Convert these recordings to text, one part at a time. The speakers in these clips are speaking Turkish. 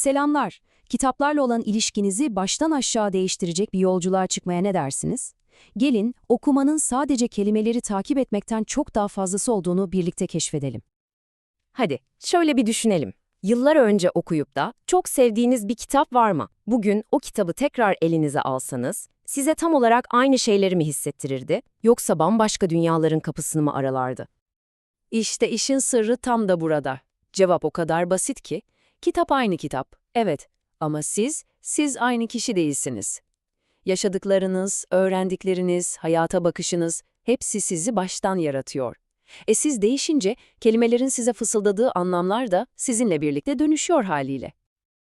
Selamlar. Kitaplarla olan ilişkinizi baştan aşağı değiştirecek bir yolculuğa çıkmaya ne dersiniz? Gelin, okumanın sadece kelimeleri takip etmekten çok daha fazlası olduğunu birlikte keşfedelim. Hadi şöyle bir düşünelim. Yıllar önce okuyup da çok sevdiğiniz bir kitap var mı? Bugün o kitabı tekrar elinize alsanız, size tam olarak aynı şeyleri mi hissettirirdi? Yoksa bambaşka dünyaların kapısını mı aralardı? İşte işin sırrı tam da burada. Cevap o kadar basit ki, kitap aynı kitap, evet ama siz, siz aynı kişi değilsiniz. Yaşadıklarınız, öğrendikleriniz, hayata bakışınız hepsi sizi baştan yaratıyor. E siz değişince kelimelerin size fısıldadığı anlamlar da sizinle birlikte dönüşüyor haliyle.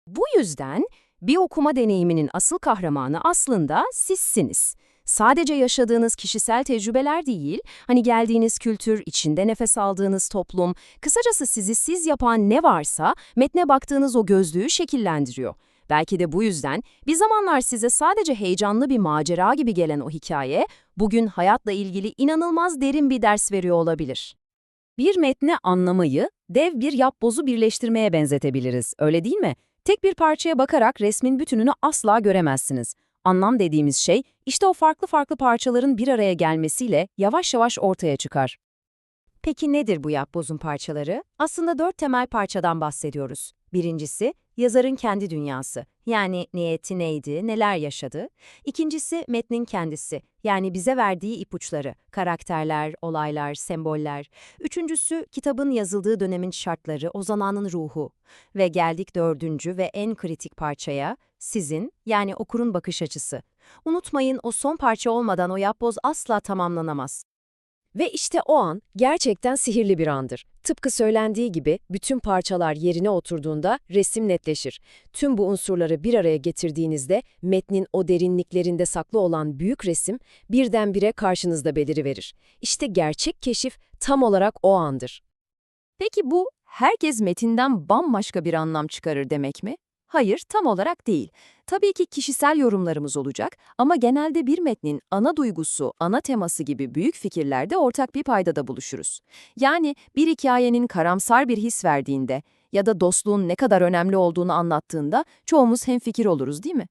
Bu yüzden bir okuma deneyiminin asıl kahramanı aslında sizsiniz. Sadece yaşadığınız kişisel tecrübeler değil, hani geldiğiniz kültür, içinde nefes aldığınız toplum, kısacası sizi siz yapan ne varsa metne baktığınız o gözlüğü şekillendiriyor. Belki de bu yüzden bir zamanlar size sadece heyecanlı bir macera gibi gelen o hikaye, bugün hayatla ilgili inanılmaz derin bir ders veriyor olabilir. Bir metni anlamayı dev bir yapbozu birleştirmeye benzetebiliriz, öyle değil mi? Tek bir parçaya bakarak resmin bütününü asla göremezsiniz. Anlam dediğimiz şey, işte o farklı farklı parçaların bir araya gelmesiyle yavaş yavaş ortaya çıkar. Peki nedir bu yapbozun parçaları? Aslında dört temel parçadan bahsediyoruz. Birincisi, yazarın kendi dünyası. Yani niyeti neydi, neler yaşadı. İkincisi, metnin kendisi. Yani bize verdiği ipuçları, karakterler, olaylar, semboller. Üçüncüsü, kitabın yazıldığı dönemin şartları, o zamanın ruhu. Ve geldik dördüncü ve en kritik parçaya, sizin, yani okurun bakış açısı. Unutmayın o son parça olmadan o yapboz asla tamamlanamaz. Ve işte o an gerçekten sihirli bir andır. Tıpkı söylendiği gibi bütün parçalar yerine oturduğunda resim netleşir. Tüm bu unsurları bir araya getirdiğinizde metnin o derinliklerinde saklı olan büyük resim birdenbire karşınızda beliriverir. İşte gerçek keşif tam olarak o andır. Peki bu herkes metinden bambaşka bir anlam çıkarır demek mi? Hayır, tam olarak değil. Tabii ki kişisel yorumlarımız olacak ama genelde bir metnin ana duygusu, ana teması gibi büyük fikirlerde ortak bir paydada buluşuruz. Yani bir hikayenin karamsar bir his verdiğinde ya da dostluğun ne kadar önemli olduğunu anlattığında çoğumuz hemfikir oluruz değil mi?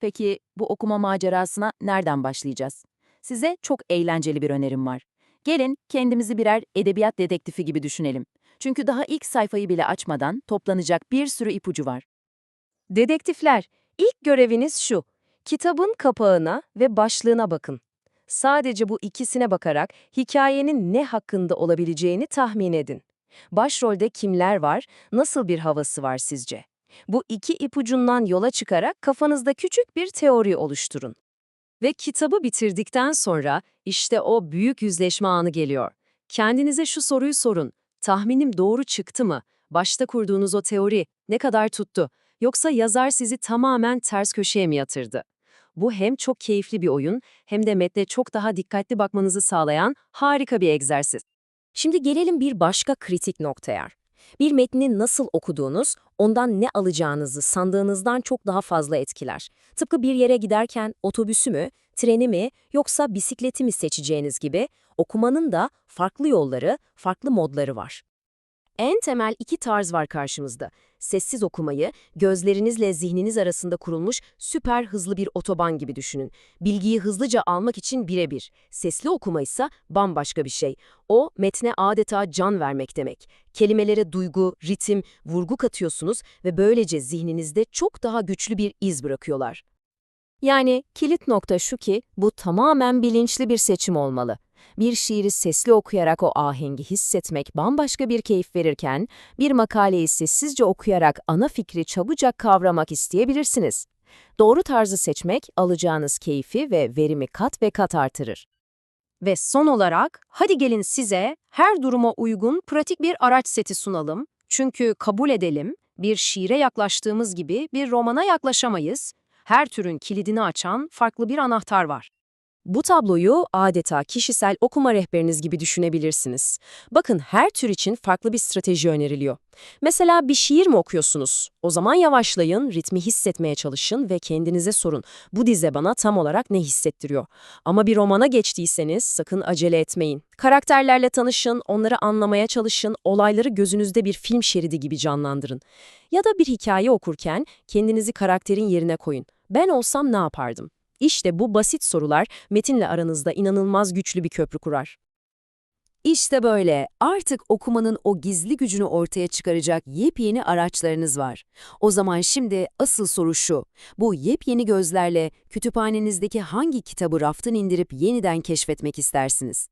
Peki bu okuma macerasına nereden başlayacağız? Size çok eğlenceli bir önerim var. Gelin kendimizi birer edebiyat dedektifi gibi düşünelim. Çünkü daha ilk sayfayı bile açmadan toplanacak bir sürü ipucu var. Dedektifler, ilk göreviniz şu. Kitabın kapağına ve başlığına bakın. Sadece bu ikisine bakarak hikayenin ne hakkında olabileceğini tahmin edin. Başrolde kimler var, nasıl bir havası var sizce? Bu iki ipucundan yola çıkarak kafanızda küçük bir teori oluşturun. Ve kitabı bitirdikten sonra işte o büyük yüzleşme anı geliyor. Kendinize şu soruyu sorun. Tahminim doğru çıktı mı? Başta kurduğunuz o teori ne kadar tuttu? Yoksa yazar sizi tamamen ters köşeye mi yatırdı? Bu hem çok keyifli bir oyun hem de metne çok daha dikkatli bakmanızı sağlayan harika bir egzersiz. Şimdi gelelim bir başka kritik noktaya. Bir metni nasıl okuduğunuz, ondan ne alacağınızı sandığınızdan çok daha fazla etkiler. Tıpkı bir yere giderken otobüsü mü, treni mi yoksa bisikleti mi seçeceğiniz gibi okumanın da farklı yolları, farklı modları var. En temel iki tarz var karşımızda. Sessiz okumayı, gözlerinizle zihniniz arasında kurulmuş süper hızlı bir otoban gibi düşünün. Bilgiyi hızlıca almak için birebir. Sesli okuma ise bambaşka bir şey. O, metne adeta can vermek demek. Kelimelere duygu, ritim, vurgu katıyorsunuz ve böylece zihninizde çok daha güçlü bir iz bırakıyorlar. Yani kilit nokta şu ki, bu tamamen bilinçli bir seçim olmalı. Bir şiiri sesli okuyarak o ahengi hissetmek bambaşka bir keyif verirken, bir makaleyi sessizce okuyarak ana fikri çabucak kavramak isteyebilirsiniz. Doğru tarzı seçmek, alacağınız keyfi ve verimi kat ve kat artırır. Ve son olarak, hadi gelin size her duruma uygun pratik bir araç seti sunalım. Çünkü kabul edelim, bir şiire yaklaştığımız gibi bir romana yaklaşamayız. Her türün kilidini açan farklı bir anahtar var. Bu tabloyu adeta kişisel okuma rehberiniz gibi düşünebilirsiniz. Bakın her tür için farklı bir strateji öneriliyor. Mesela bir şiir mi okuyorsunuz? O zaman yavaşlayın, ritmi hissetmeye çalışın ve kendinize sorun. Bu dize bana tam olarak ne hissettiriyor? Ama bir romana geçtiyseniz sakın acele etmeyin. Karakterlerle tanışın, onları anlamaya çalışın, olayları gözünüzde bir film şeridi gibi canlandırın. Ya da bir hikaye okurken kendinizi karakterin yerine koyun. Ben olsam ne yapardım? İşte bu basit sorular metinle aranızda inanılmaz güçlü bir köprü kurar. İşte böyle. Artık okumanın o gizli gücünü ortaya çıkaracak yepyeni araçlarınız var. O zaman şimdi asıl soru şu. Bu yepyeni gözlerle kütüphanenizdeki hangi kitabı raftan indirip yeniden keşfetmek istersiniz?